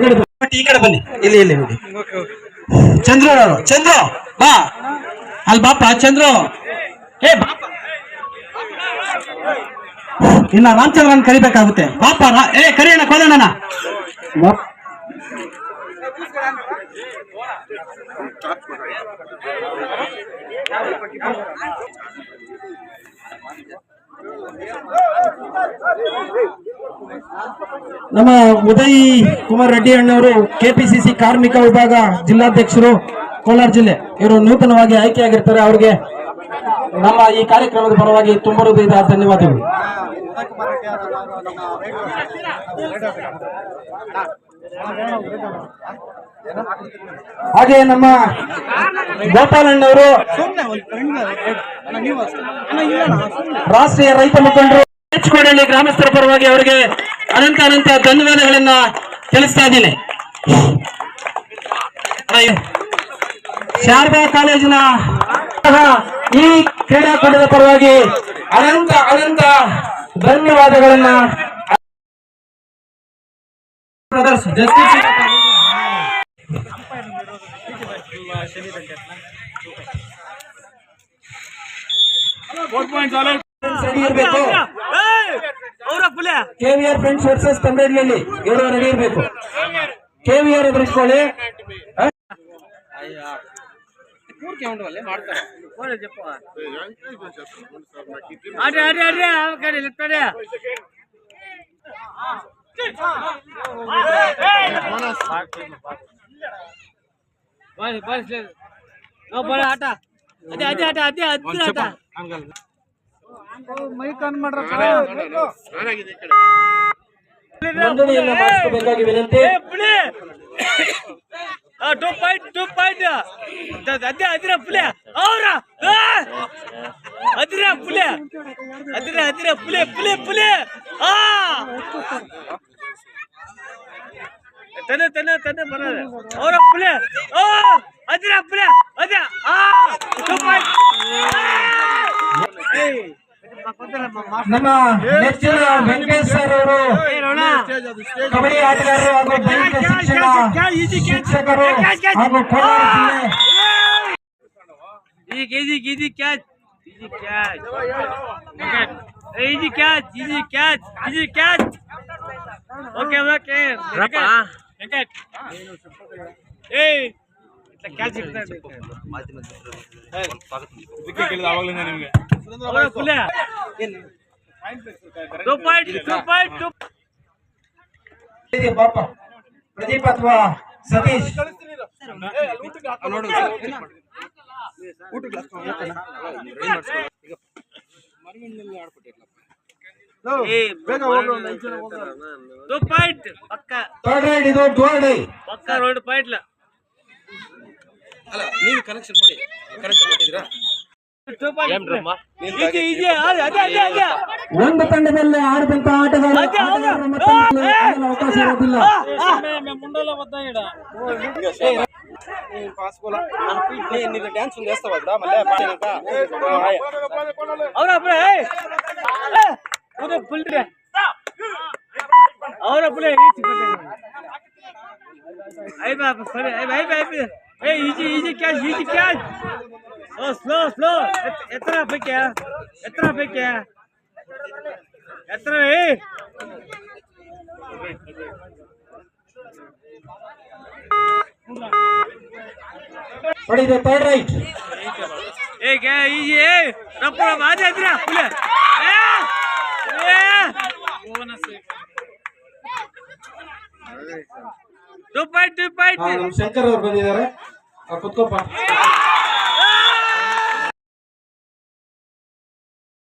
ಹೊರಗಡೆ ಈ ಕಡೆ ಬನ್ನಿ. ಇಲ್ಲಿ ಇಲ್ಲಿ ನೋಡಿ ಚಂದ್ರು ಚಂದ್ರ, ಬಾ. ಅಲ್ಲಿ ಬಾಪ, ಚಂದ್ರ. ಏ, ಬಾಪ. ಇನ್ನ ರಾಮಚಂದ್ರನ್ ಕರಿಬೇಕಾಗುತ್ತೆ. ಬಾಪ ಏ ಕರಿಯೋಣ ಕೋದಣ್ಣ ನಮ್ಮ ಉದಯ್ ಕುಮಾರ್ ರೆಡ್ಡಿ ಅಣ್ಣವರು ಕೆಪಿಸಿಸಿ ಕಾರ್ಮಿಕ ವಿಭಾಗ ಜಿಲ್ಲಾಧ್ಯಕ್ಷರು ಕೋಲಾರ ಜಿಲ್ಲೆ. ಇವರು ನೂತನವಾಗಿ ಆಯ್ಕೆಯಾಗಿರ್ತಾರೆ. ಅವರಿಗೆ ನಮ್ಮ ಈ ಕಾರ್ಯಕ್ರಮದ ಪರವಾಗಿ ತುಂಬ ಹೃದಯದ ಧನ್ಯವಾದಗಳು. ಹಾಗೆ ನಮ್ಮ ಗೋಪಾಲಣ್ಣವರು ರಾಷ್ಟ್ರೀಯ ರೈತ ಮುಖಂಡರು ಹೆಚ್ಕೋಡಳ್ಳಿ ಗ್ರಾಮಸ್ಥರ ಪರವಾಗಿ ಅವರಿಗೆ ಅನಂತ ಅನಂತ ಧನ್ಯವಾದಗಳನ್ನ ತಿಳಿಸ್ತಾ ಇದ್ದೀನಿ. ಶಾರದಾ ಕಾಲೇಜಿನ ಈ ಕ್ರೀಡಾಕೂಟದ ಪರವಾಗಿ ಅನಂತ ಅನಂತ ಧನ್ಯವಾದಗಳನ್ನ ರೆಡಿ ಇರಬೇಕು. ಕೆವಿಆರ್ ಫ್ರೆಂಡ್ಸ್ ವರ್ಸಸ್ ತಂಬೇಡ್ಲಲ್ಲಿ ಇವರು ರೆಡಿ ಇರಬೇಕು. ಕೆವಿಆರ್ ಎದುರಿಸ್ಕೊಳ್ಳಿ. ಹ? ಅದೇ ಅದೇ ಆಟ ಅದೇ ಅದೇ ಆಟ. ಅದೇ ಆನ್ ಮಾಡ್ರ ನೋಂದಣಿಯನ್ನ ಮಾಡಿಸಬೇಕಾಗಿ ವಿನಂತಿ. ಪುಲಿ ಟೂ ಪಾಯಿಂಟ್ ಟೂ ಪಾಯಿಂಟ್ ಅದೇ ಅದಿರ ಪುಲಿ. ಅವ್ರ ಅದಿರ ಪುಲೆ. ಅದಿರ ಅದಿರ ಪುಲೆ ಪುಲೆ ಪುಲೆ. ಆ. ತನೆ ತನೆ ತನೆ ಬರೋದು. ಅವರ ಪುಲಿ. ಓ ಅದಿರ ಪುಲಿ ಅದ ಆ ಟೂ ಪಾಯಿಂಟ್ ನಮ್ಮ ನೆಚ್ಚಿನ ವೆಂಕಟೇಶ್ ಸರ್ ಅವರು ಕಬಡ್ಡಿ ಆಟಗಾರರು ಹಾಗೂ ದೈಹಿಕ ಶಿಕ್ಷಣ ಶಿಕ್ಷಕರು ಹಾಗೂ ಕೋಲಾರ ಜಿಲ್ಲೆ. Easy easy easy catch easy catch easy catch easy catch easy catch okay okay Venkat ಏಯ್ catch two point two point two ಇದೆ ಪಾಪ ಪ್ರದೀಪ್ ಅಥವಾ ಸತೀಶ್ ಟೂ ಪಾಯಿಂಟ್ ಪಕ್ಕ ಥರ್ಡ್ ರೈಡ್ ಇದು ಅಲ್ಲ ನೀವು ಕನೆಕ್ಷನ್ ಕೊಡಿ. ಒಂದು ತಂಡದಲ್ಲಿ ಆಡಿದಂತ ಆಟಗಾರ ಅವಕಾಶ ಇರೋದಿಲ್ಲ. ಮಲ್ಲೆ ಅವರ ಸರಿ I bye bye Hey, easy, easy catch, easy catch. Slow, slow, slow. எத்தனை போய்க்க எத்தனை போய்க்க எத்தனை ಹೊಡಿದೆ ಥರ್ಡ್ ರೈಟ್ ಏಕೆ ಈಜಿ ರಪ್ಪಳ ಮಾಜಿ ಹತ್ತಿರ Phule two point two point Shankar ಅವ್ರು ಬಂದಿದ್ದಾರೆ ಆ, ಕುತ್ಕೋಪ್ಪ